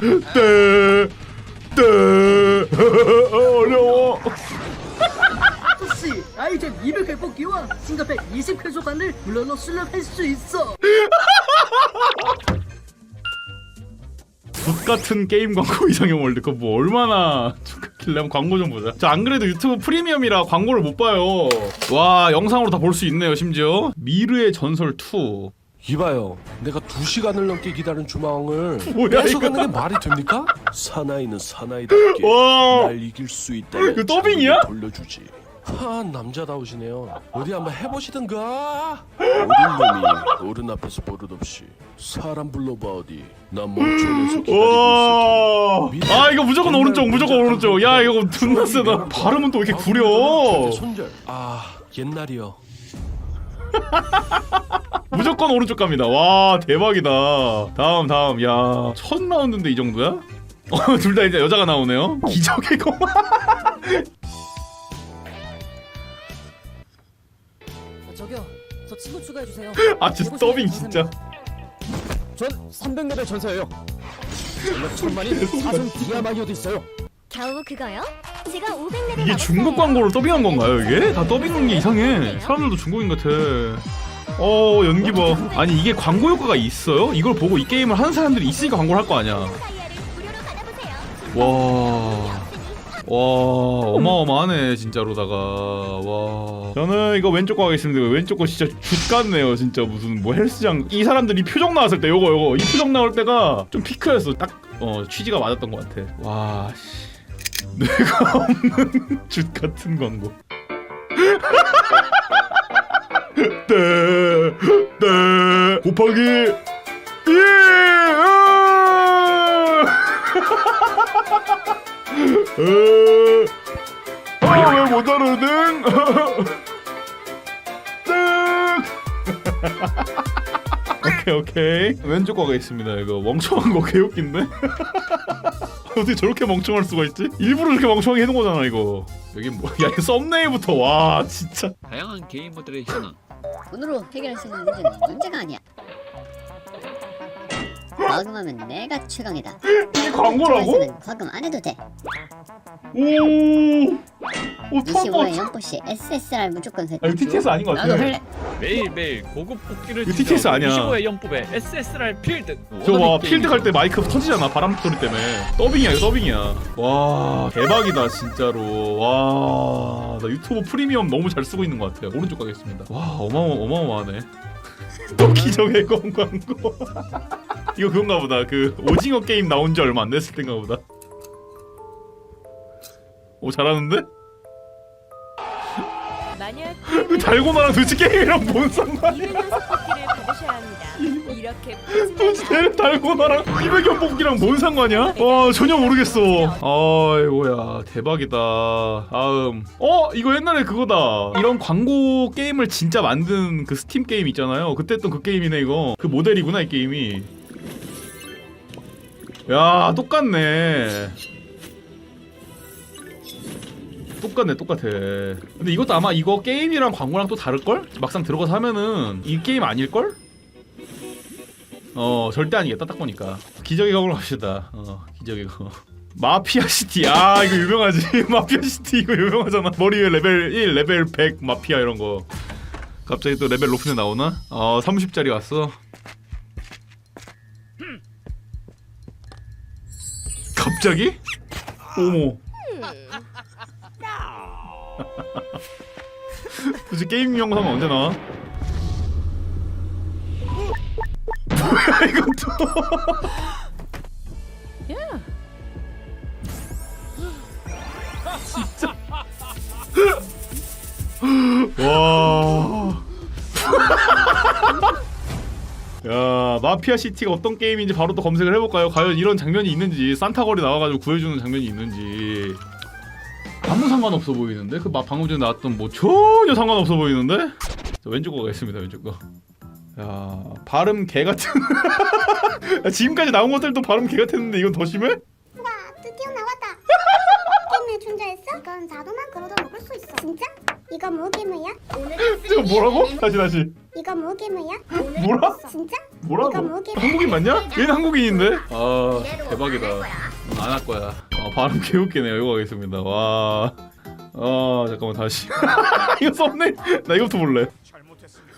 떼, 떼. 어려워. 혹시 아이템 200회 뽑기와 싱가팩 20회소간을 물러너 수령할 수 있어 붓 같은 게임 광고 이상형 월드컵 뭐 얼마나 축하길래 한번 광고 좀 보자. 저안 그래도 유튜브 프리미엄이라 광고를 못 봐요. 와 영상으로 다 볼 수 있네요 심지어. 미르의 전설 2. 이봐요. 내가 두 시간을 넘게 기다린 주망을 뭐야, 뺏어가는 게 말이 됩니까? 사나이는 사나이답게 와. 날 이길 수 있다면 이거 더빙이야? 돌려주지. 하 남자다우시네요. 어디 한번 해보시든가. 어린 놈이 어른 앞에서 버릇없이 사람 불러봐 어디. 난 멈춰서 기다리고 와. 있을 테니. 아 이거 무조건 오른쪽 무조건 오른쪽. 야 이거 존나 세다. 발음은 또 왜 이렇게 구려. 손절. 아 옛날이요. 무조건 오른쪽 갑니다. 와 대박이다. 다음 다음 야 첫 라운드인데 이 정도야? 둘다 이제 여자가 나오네요. 기적의 거마. 저기요, 저 친구 추가해 주세요. 아 진짜 더빙 진짜. 전 300레벨 전사예요. 천만인 사슴 디아마이어도 있어요. 겨우 그거요? 제가 500레벨 이게 중국 광고를 더빙한 건가요 이게? 다 더빙한 게 이상해. 사람들도 중국인 같아. 어 연기 봐. 아니 이게 광고 효과가 있어요? 이걸 보고 이 게임을 하는 사람들이 있으니까 광고를 할 거 아니야. 와. 와 어마어마하네 진짜로다가. 와. 저는 이거 왼쪽 거 하겠습니다. 왼쪽 거 진짜 죽 같네요 진짜. 무슨 뭐 헬스장. 이 사람들이 표정 나왔을 때 요거 요거. 이 표정 나올 때가 좀 피크였어. 딱 어 취지가 맞았던 것 같아. 와씨. 내가 없는 죽 같은 광고 네, 네 곱하기 예! 아! 아왜 못하르는? 오케이 오케이. 왼쪽 거가 있습니다. 이거 멍청한 거 개웃긴데? 어떻게 저렇게 멍청할 수가 있지? 일부러 저렇게 멍청하게 해놓은 거잖아 이거. 여기 뭐야 이 썸네일부터 와 진짜. 다양한 게이머들의 현황 돈으로 해결할 수 있는 문제는 문제가 아니야. 과금하면 내가 최강이다. 이게 광고라고? 초반에는 과금 안 해도 돼. 오, 오 25회 투한번 연포시 SSR 무조건 세. 아 이거 TTS 아닌 것 같아 나도 할래. 매일매일 고급 뽑기를 이거 TTS 아니야. 25회 연법에 SSR 필드 저봐 필드 갈 때 마이크 터지잖아 바람 소리 때문에 더빙이야 이거 더빙이야 와 대박이다 진짜로 와 나 유튜브 프리미엄 너무 잘 쓰고 있는 것 같아요 오른쪽 가겠습니다 와 어마어마 어마어마하네 또 기적의 건 광고 이거 그건가 보다. 그 오징어 게임 나온 지 얼마 안 됐을 때인가 보다. 오 잘하는데? 만약 그 달고나랑 도대체 게임이랑 뭔 상관이야 200연속 뽑기를 받으셔야 합니다. 이렇게 도대체 달고나랑 200연 뽑기랑 뭔 상관이야? 와 전혀 모르겠어. 아이고야 대박이다. 다음. 어 이거 옛날에 그거다. 이런 광고 게임을 진짜 만든 그 스팀 게임 있잖아요. 그때 했던 그 게임이네 이거. 그 모델이구나 이 게임이 야 똑같네. 똑같네 똑같아. 근데 이것도 아마 이거 게임이랑 광고랑 또 다를걸? 막상 들어가서 하면은 이 게임 아닐걸? 어 절대 아니겠다 딱 보니까. 기적의 검으로 갑시다. 어 기적의 검. 마피아 시티. 아 이거 유명하지. 마피아 시티 이거 유명하잖아. 머리 위에 레벨 1 레벨 100 마피아 이런 거. 갑자기 또 레벨 높은 애 나오나? 어 30짜리 왔어 갑자기? 어머 도대체 게임 영상 언제 나와? 뭐야 이것도 진짜 와. 야 마피아 시티가 어떤 게임인지 바로 또 검색을 해볼까요? 과연 이런 장면이 있는지 산타 거리 나와가지고 구해주는 장면이 있는지 아무 상관없어 보이는데 그 막 방금 전에 나왔던 뭐 전혀 상관없어 보이는데 자, 왼쪽 거 가겠습니다 왼쪽 거. 야 발음 개 같은. 야, 지금까지 나온 것들도 발음 개 같았는데 이건 더 심해? 드디어 나왔다. 게임에 존재했어? 이건 자도만 걸어도 먹을 수 있어. 진짜? 이거 뭐? 오늘 이거 뭐라고? 다시 다시. 이거 뭐 게임이야? 뭐라? 진짜? 뭐라고? 한국인 맞냐? 얘는 한국인인데? 아 대박이다 안 할 거야 아 발음 개웃기네요 이거 하겠습니다 와 아, 잠깐만 다시 이거 썸네 나 이거부터 볼래 잘못했습니다.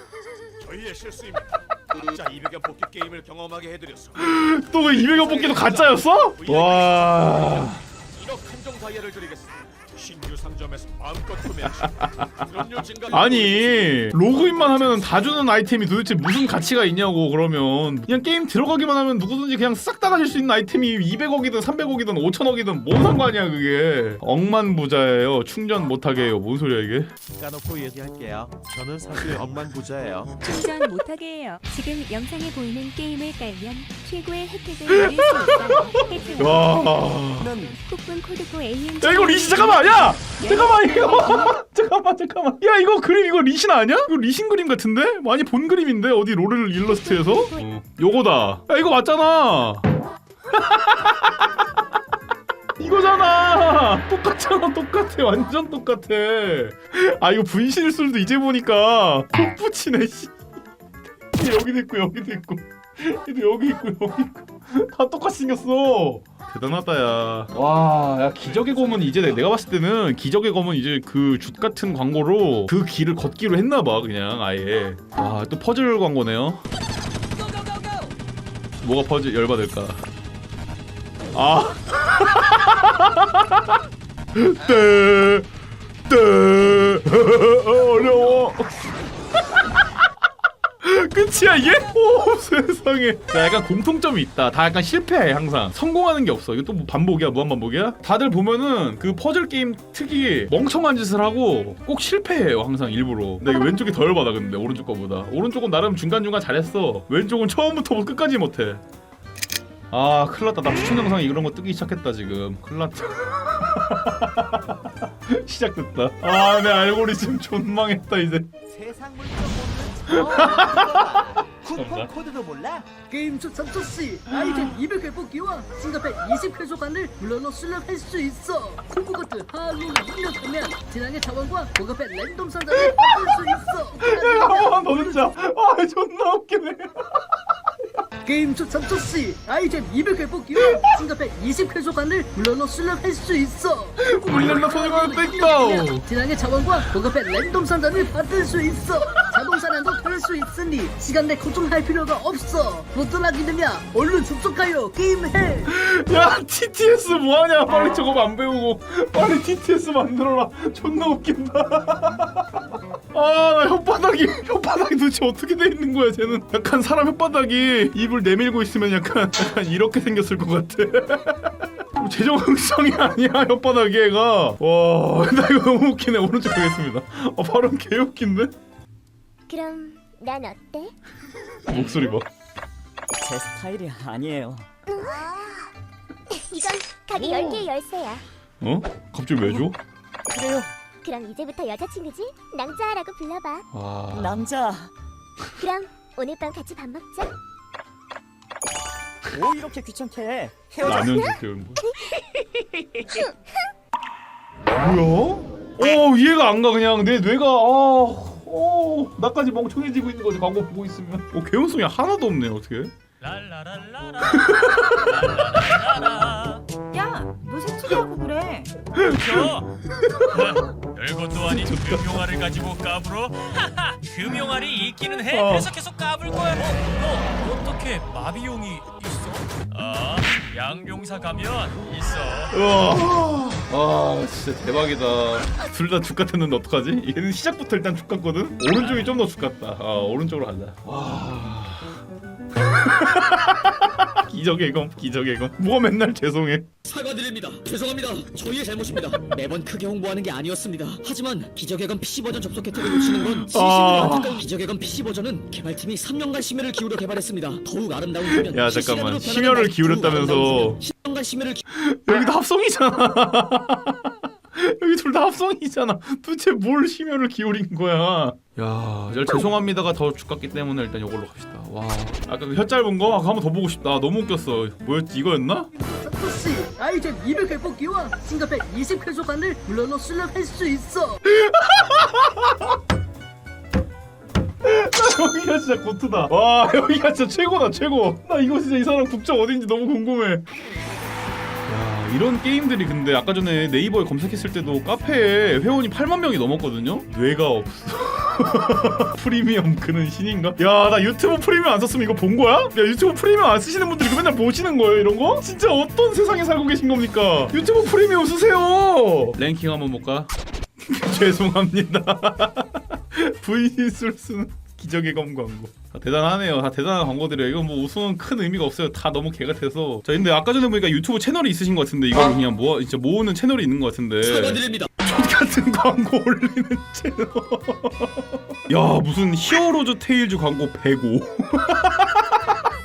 저희의 실수입니다. 자 200여 복귀 게임을 경험하게 해드렸어. 또그 200억 뽑기도 가짜였어? 와 1억 한정 다이아를 드리겠습니다. 신규 상점에서 마음껏 그럼요 증가. 아니 로그인만 하면 다 주는 아이템이 도대체 무슨 가치가 있냐고 그러면 그냥 게임 들어가기만 하면 누구든지 그냥 싹 다 가질 수 있는 아이템이 200억이든 300억이든 5천억이든 뭔 상관이야 그게 억만 부자예요 충전 못하게 해요 뭔 소리야 이게 까놓고 얘기할게요. 저는 사실 억만 부자예요. 충전 못하게 해요. 지금 영상에 보이는 게임을 깔면 최고의 혜택을 누릴 수 있어요. 와 코드고 AN 야 이거 리시 잠깐만. 야! 잠깐만 이거. 잠깐만 잠깐만. 야 이거 그림 이거 리신 아니야? 이거 리신 그림 같은데? 많이 본 그림인데 어디 롤을 일러스트에서? 어. 요거다. 야 이거 맞잖아. 이거잖아. 똑같잖아 똑같아. 완전 똑같아. 아 이거 분실술도 이제 보니까 콕 붙이네 씨. 여기도 있고 여기도 있고 얘도 여기 있고 여기 있고 다 똑같이 생겼어 대단하다 야. 와, 야 기적의 검은 이제 내- 내가 봤을 때는 기적의 검은 이제 그 jut 같은 광고로 그 길을 걷기로 했나 봐 그냥 아예. 와, 또 퍼즐 광고네요. 뭐가 퍼즐 열받을까? 아. 떼. 떼. 어려워. 끝이야 이게? 오 세상에. 자, 약간 공통점이 있다. 다 약간 실패해 항상. 성공하는 게 없어. 이거 또 뭐 반복이야? 무한 반복이야? 다들 보면은 그 퍼즐 게임 특이 멍청한 짓을 하고 꼭 실패해요 항상 일부러. 근데 이거 왼쪽이 덜 받아 근데 오른쪽 거보다. 오른쪽은 나름 중간중간 잘했어. 왼쪽은 처음부터 끝까지 못해. 아 큰일났다. 나 추천 영상에 이런 거 뜨기 시작했다 지금. 큰일났다. 시작됐다. 아 내 알고리즘 존망했다 이제. 세상 모르는 쿠폰 코드도 몰라? 게임 초 삼초씨 아이템 200회 뽑기와 싱가팩 20회소간을 물러너 수령할 수 있어 콩쿠거트 하루를 입력하면 진앙의 자원과 고급의 랜덤 상자를 받을 수 있어 야한번더 듣자 아 존나 웃기네 게임 초 삼초씨 아이템 200회 뽑기와 싱가팩 20회소간을 물러너 수령할 수 있어 물러너 소중한 땡겨. 진앙의 자원과 고급의 랜덤 상자를 받을 수 있어 할수 있으니 시간 내 걱정할 필요가 없어. 못들어가기느냐? 얼른 접속하여 게임해. 야 TTS 뭐하냐? 빨리 저거 안 배우고. 빨리 TTS 만들어라. 존나 웃긴다. 아나 혓바닥이 혓바닥이 도대체 어떻게 돼 있는 거야 쟤는? 약간 사람 혓바닥이 입을 내밀고 있으면 약간 약간 이렇게 생겼을 것 같아. 재정응성이 아니야 혓바닥이 얘가. 와나 이거 너무 웃기네. 오른쪽 가겠습니다. 아 발음 개 웃긴데? 그럼 난 어때? 목소리 봐 제 스타일이 아니에요. 이건 가게 10개의 열쇠야 어? 갑자기 왜 줘? 그래요, 그럼 이제부터 여자친구지? 낭자라고 불러봐 아 남자. 그럼 오늘 밤 같이 밥 먹자 뭐 이렇게 귀찮게 해? 헤어져. 라면 줄게요 뭐. 뭐야? 어 이해가 안 가 그냥 내 뇌가 아, 어 나까지 멍청해지고 있는 거지 광고 보고 있으면 어 개연성이 하나도 없네 어떻게 야, 너 새치기하고 그래. 별것도 아닌 금용알을 가지고 까불어? 금용알이 있기는 해. 어. 그래서 계속 까불 거야. 어, 너 어떻게 마비용이 있어? 아, 양용사 가면 있어. 우와. 아 진짜 대박이다. 둘 다 죽 같았는데 어떡하지? 얘는 시작부터 일단 죽 같거든? 오른쪽이 좀 더 죽 같다. 아 오른쪽으로 가자. 와 기적의 검 기적의 검 뭐가 맨날 죄송해 사과드립니다. 죄송합니다. 저희의 잘못입니다. 매번 크게 홍보하는 게 아니었습니다. 하지만 기적의 건 PC 버전 접속 혜택을 놓치는 건 진심으로 아. 안타까운 기적의 건 PC 버전은 개발팀이 3년간 심혈을 기울여 개발했습니다. 더욱 아름다운 화면. 야, 잠깐만. 심혈을 기울였다면서. 10년간 심혈을 기... 여기도 합성이잖아. 여기 둘 다 합성이잖아. 도대체 뭘 심혈을 기울인 거야? 야, 열 죄송합니다가 더 죽겠기 때문에 일단 이걸로 갑시다. 와, 아까 그 혀 짧은 거 아까 한번 더 보고 싶다. 너무 웃겼어. 뭐였지? 이거였나? 삼초씨 아이템 200회 뽑기와 싱가팩 20회소간을 물러너 수령할 수 있어 여기가 진짜 고트다. 와 여기가 진짜 최고다 최고. 나 이거 진짜 이 사람 국적 어딘지 너무 궁금해. 야 이런 게임들이 근데 아까 전에 네이버에 검색했을 때도 카페에 회원이 8만 명이 넘었거든요. 뇌가 없어. 프리미엄 그는 신인가? 야 나 유튜브 프리미엄 안 썼으면 이거 본 거야? 야 유튜브 프리미엄 안 쓰시는 분들이 이거 맨날 보시는 거예요 이런 거? 진짜 어떤 세상에 살고 계신 겁니까? 유튜브 프리미엄 쓰세요. 랭킹 한번 볼까? 죄송합니다. VC를 쓰는 기적의 검 광고. 아, 대단하네요. 다 대단한 광고들이에요. 이거 뭐 우승은 큰 의미가 없어요. 다 너무 개가 돼서. 자, 근데 아까 전에 보니까 유튜브 채널이 있으신 것 같은데 이걸 그냥 모 진짜 모으는 채널이 있는 것 같은데. 사과드립니다. 같은 광고 올리는 채널. 야 무슨 히어로즈 테일즈 광고 105.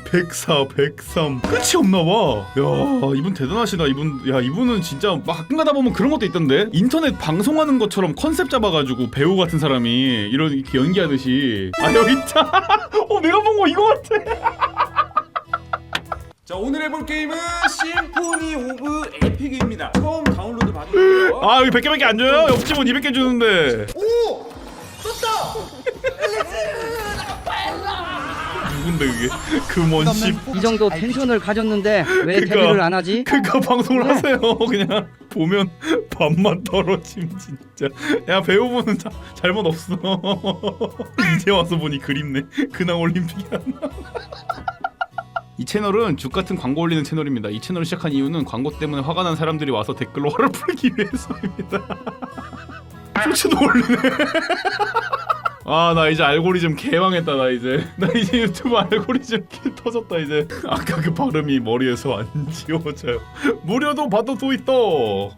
104, 103 끝이 없나 봐. 야 이분 대단하시다. 이분 야 이분은 진짜 막 가다 보면 그런 것도 있던데 인터넷 방송하는 것처럼 컨셉 잡아가지고 배우 같은 사람이 이런 이렇게 연기하듯이 아 여기 있다. 어 내가 본 거 이거 같아. 자 오늘 해볼 게임은 심포니 오브 에픽입니다. 처음 다운로드 받은 거예요. 아 여기 100개밖에 안 줘요? 옆집은 200개 주는데. 오! 썼다! 누군데 그게? 금원 씨. 이 정도 텐션을 가졌는데 왜 그러니까. 데뷔를 안 하지? 그니까 방송을 하세요. 그냥 보면 밥만 떨어짐 진짜. 야 배우분은 자, 잘못 없어. 이제 와서 보니 그립네. 근황 올림픽이 안 나. 이 채널은 죽 같은 광고 올리는 채널입니다. 이 채널을 시작한 이유는 광고 때문에 화가 난 사람들이 와서 댓글로 화를 풀기 위해서입니다. 쇼츠도 올리네. 아 나 이제 알고리즘 개망했다 나 이제 나 이제 유튜브 알고리즘 개 터졌다 이제 아까 그 발음이 머리에서 안 지워져요 무료도 받아도 있어